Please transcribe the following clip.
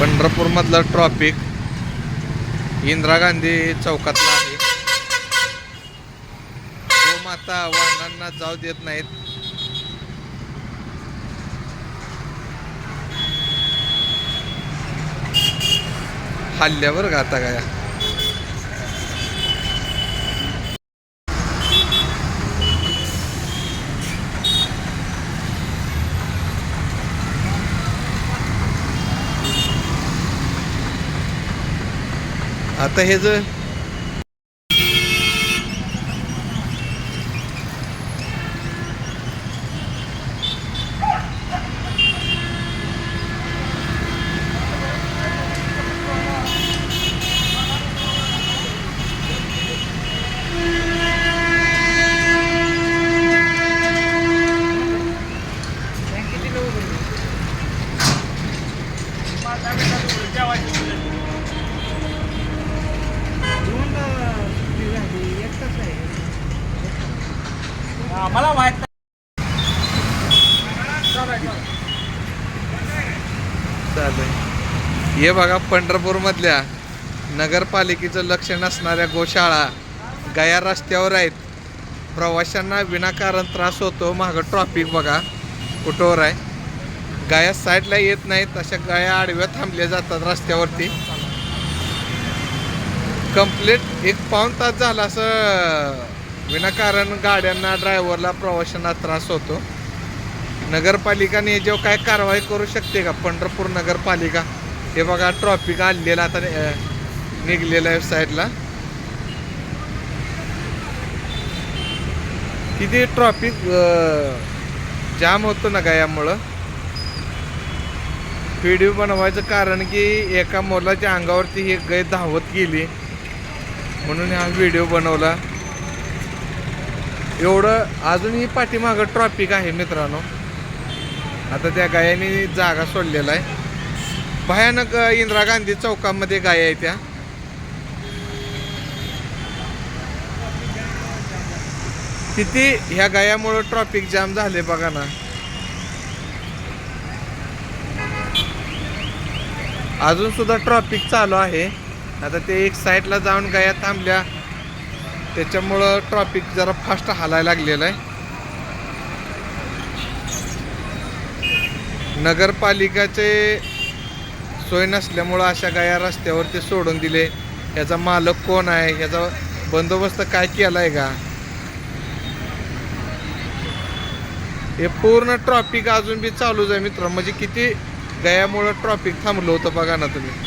पंढरपूरमधलं traffic Indira Gandhi चौकातला आहे. हो गोमाता वाहनांना जाऊ देत नाहीत. हल्ल्यावर गाता आता आता हे जर मला माहीत चालेल. हे बघा पंढरपूरमधल्या नगरपालिकेचं लक्ष नसणाऱ्या गोशाळा गया रस्त्यावर आहेत. प्रवाशांना विनाकारण त्रास होतो. मागं ट्रॉफिक बघा कुठवर आहे. गाया साईडला येत नाहीत अशा गाया आडव्या थांबल्या जातात रस्त्यावरती. कंप्लीट एक पाऊण तास झाला असं विनाकारण गाड्यांना ड्रायव्हरला प्रवाशांना त्रास होतो. नगरपालिकाने याच्यावर काय कारवाई करू शकते का? पंढरपूर नगरपालिका. हे बघा ट्रॉफिक आणलेला आता निघलेलं आहे साईडला किती ट्रॉफिक जाम होतो ना का यामुळं? व्हिडिओ बनवायचं कारण की एका मुलाच्या अंगावरती ही गाय धावत गेली. म्हणून हा व्हिडिओ बनवला. एवढं अजूनही पाठीमागं ट्रॉफिक आहे मित्रांनो. आता त्या गायाने जागा सोडलेला आहे. भयानक इंदिरा गांधी चौकामध्ये गाय आहे त्या. किती ह्या गायामुळं ट्रॉफिक जाम झाले बघा ना. अजून सुद्धा ट्रॉफिक चालू आहे. आता ते एक साईडला जाऊन गाया थांबल्या. त्याच्यामुळं ट्रॉफिक जरा फास्ट हालायला लागलेलं आहे. नगरपालिकाचे सोय नसल्यामुळं अशा गाया रस्त्यावरती सोडून दिले. याचा मालक कोण आहे? याचा बंदोबस्त काय केला आहे का? हे पूर्ण ट्रॉफिक अजून बी चालूच आहे मित्र. म्हणजे किती गयामुळं ट्रॉफिक थांबलं होतं बघा ना तुम्ही.